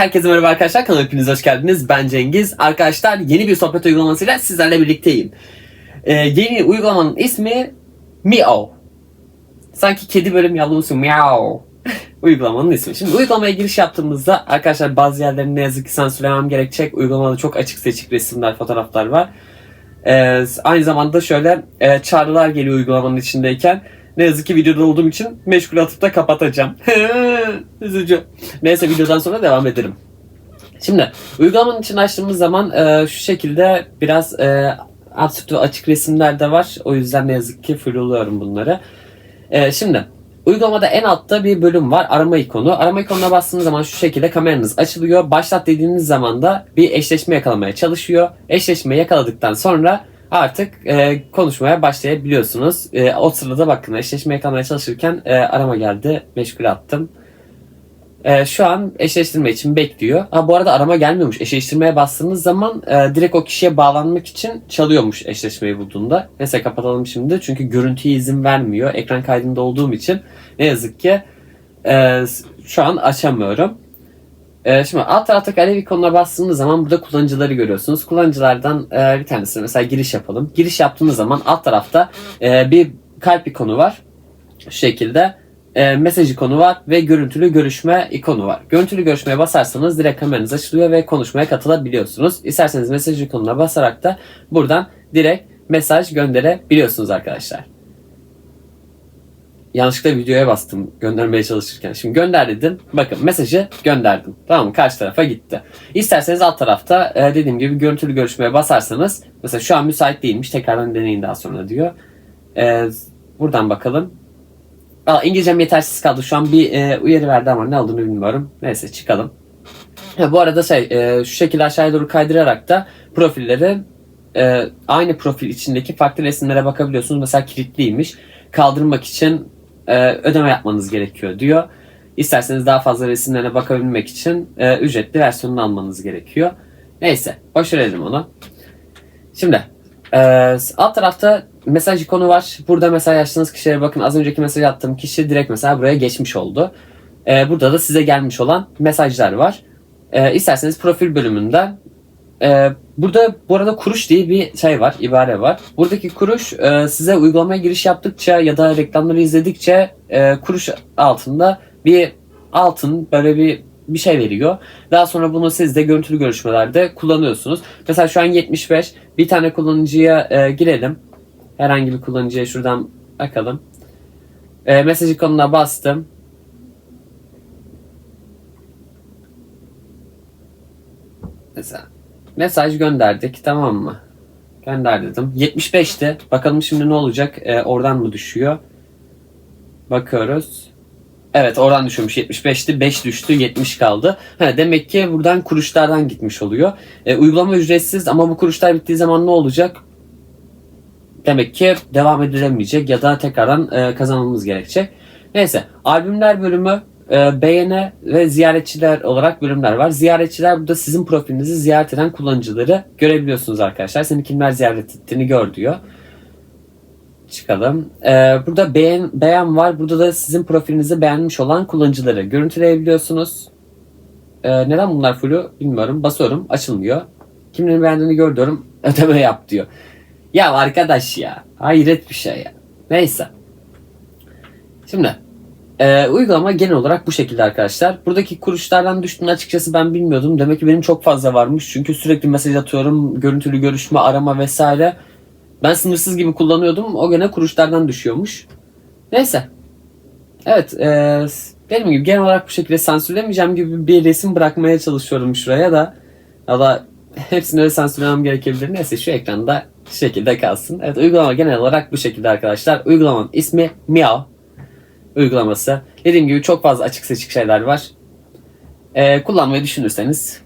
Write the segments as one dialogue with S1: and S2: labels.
S1: herkese merhaba arkadaşlar. Kanalıma hepiniz hoş geldiniz. Ben Cengiz. Arkadaşlar yeni bir sohbet uygulamasıyla sizlerle birlikteyim. Ee, yeni uygulamanın ismi Meow. Sanki kedi böyle miyavlamışsın. Meow. uygulamanın ismi. Şimdi uygulamaya giriş yaptığımızda arkadaşlar bazı yerlerini ne yazık ki sansürlemem gerekecek. Uygulamada çok açık seçik resimler, fotoğraflar var. Ee, aynı zamanda şöyle e, çağrılar geliyor uygulamanın içindeyken. Ne yazık ki videoda olduğum için meşgul atıp da kapatacağım. Üzücü. Neyse videodan sonra devam ederim. Şimdi uygulamanın içini açtığımız zaman e, şu şekilde biraz e, absürt ve açık resimler de var. O yüzden ne yazık ki fırlıyorum bunları. E, şimdi uygulamada en altta bir bölüm var. Arama ikonu. Arama ikonuna bastığınız zaman şu şekilde kameranız açılıyor. Başlat dediğiniz zaman da bir eşleşme yakalamaya çalışıyor. Eşleşme yakaladıktan sonra artık e, konuşmaya başlayabiliyorsunuz. E, o sırada bakın eşleşme yakalamaya çalışırken e, arama geldi. Meşgul attım. E, şu an eşleştirme için bekliyor. Ha bu arada arama gelmiyormuş. Eşleştirmeye bastığınız zaman e, direkt o kişiye bağlanmak için çalıyormuş eşleşmeyi bulduğunda. Neyse kapatalım şimdi. Çünkü görüntüye izin vermiyor. Ekran kaydında olduğum için ne yazık ki e, şu an açamıyorum. E, şimdi alt taraftaki alev ikonuna bastığınız zaman burada kullanıcıları görüyorsunuz. Kullanıcılardan e, bir tanesi mesela giriş yapalım. Giriş yaptığınız zaman alt tarafta e, bir kalp ikonu var. Şu şekilde e, mesaj ikonu var ve görüntülü görüşme ikonu var. Görüntülü görüşmeye basarsanız direkt kameranız açılıyor ve konuşmaya katılabiliyorsunuz. İsterseniz mesaj ikonuna basarak da buradan direkt mesaj gönderebiliyorsunuz arkadaşlar. Yanlışlıkla videoya bastım göndermeye çalışırken. Şimdi gönder dedim. Bakın mesajı gönderdim. Tamam mı? Karşı tarafa gitti. İsterseniz alt tarafta e, dediğim gibi görüntülü görüşmeye basarsanız mesela şu an müsait değilmiş. Tekrardan deneyin daha sonra diyor. E, buradan bakalım. Aa, İngilizcem yetersiz kaldı. Şu an bir e, uyarı verdi ama ne olduğunu bilmiyorum. Neyse çıkalım. Bu arada şey şu şekilde aşağıya doğru kaydırarak da profilleri e, aynı profil içindeki farklı resimlere bakabiliyorsunuz. Mesela kilitliymiş. Kaldırmak için e, ödeme yapmanız gerekiyor diyor. İsterseniz daha fazla resimlerine bakabilmek için e, ücretli versiyonunu almanız gerekiyor. Neyse boş verelim onu. Şimdi e, alt tarafta mesaj ikonu var. Burada mesaj açtığınız kişilere bakın. Az önceki mesaj attığım kişi direkt mesela buraya geçmiş oldu. E, burada da size gelmiş olan mesajlar var. E, isterseniz profil bölümünden e, burada bu arada kuruş diye bir şey var, ibare var. Buradaki kuruş e, size uygulamaya giriş yaptıkça ya da reklamları izledikçe e, kuruş altında bir altın böyle bir bir şey veriyor. Daha sonra bunu siz de görüntülü görüşmelerde kullanıyorsunuz. Mesela şu an 75. Bir tane kullanıcıya e, girelim. Herhangi bir kullanıcıya şuradan bakalım. E, mesaj ikonuna bastım. Mesela mesaj gönderdik tamam mı? Gönder dedim. 75'ti. Bakalım şimdi ne olacak? E, oradan mı düşüyor? Bakıyoruz. Evet oradan düşüyormuş 75'ti 5 düştü 70 kaldı. Ha, demek ki buradan kuruşlardan gitmiş oluyor. E, uygulama ücretsiz ama bu kuruşlar bittiği zaman ne olacak? Demek ki devam edilemeyecek ya da tekrardan e, kazanmamız gerekecek. Neyse albümler bölümü e, beğene ve ziyaretçiler olarak bölümler var. Ziyaretçiler burada sizin profilinizi ziyaret eden kullanıcıları görebiliyorsunuz arkadaşlar. Seni kimler ziyaret ettiğini gör diyor çıkalım. Ee, burada beğen, beğen var. Burada da sizin profilinizi beğenmiş olan kullanıcıları görüntüleyebiliyorsunuz. Ee, neden bunlar fullü bilmiyorum. Basıyorum açılmıyor. Kimlerin beğendiğini gör. Ödeme yap diyor. Ya arkadaş ya. Hayret bir şey ya. Neyse. Şimdi e, uygulama genel olarak bu şekilde arkadaşlar. Buradaki kuruşlardan düştüğünü açıkçası ben bilmiyordum. Demek ki benim çok fazla varmış. Çünkü sürekli mesaj atıyorum. Görüntülü görüşme, arama vesaire. Ben sınırsız gibi kullanıyordum. O gene kuruşlardan düşüyormuş. Neyse. Evet. E, dediğim gibi genel olarak bu şekilde sansürlemeyeceğim gibi bir resim bırakmaya çalışıyorum şuraya da. Ya da hepsini öyle sansürlemem gerekebilir. Neyse şu ekranda şu şekilde kalsın. Evet uygulama genel olarak bu şekilde arkadaşlar. Uygulamanın ismi Miao uygulaması. Dediğim gibi çok fazla açık seçik şeyler var. E, kullanmayı düşünürseniz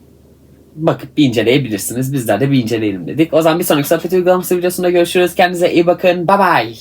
S1: bakıp bir inceleyebilirsiniz. Bizler de bir inceleyelim dedik. O zaman bir sonraki sohbet uygulaması videosunda görüşürüz. Kendinize iyi bakın. Bye bye.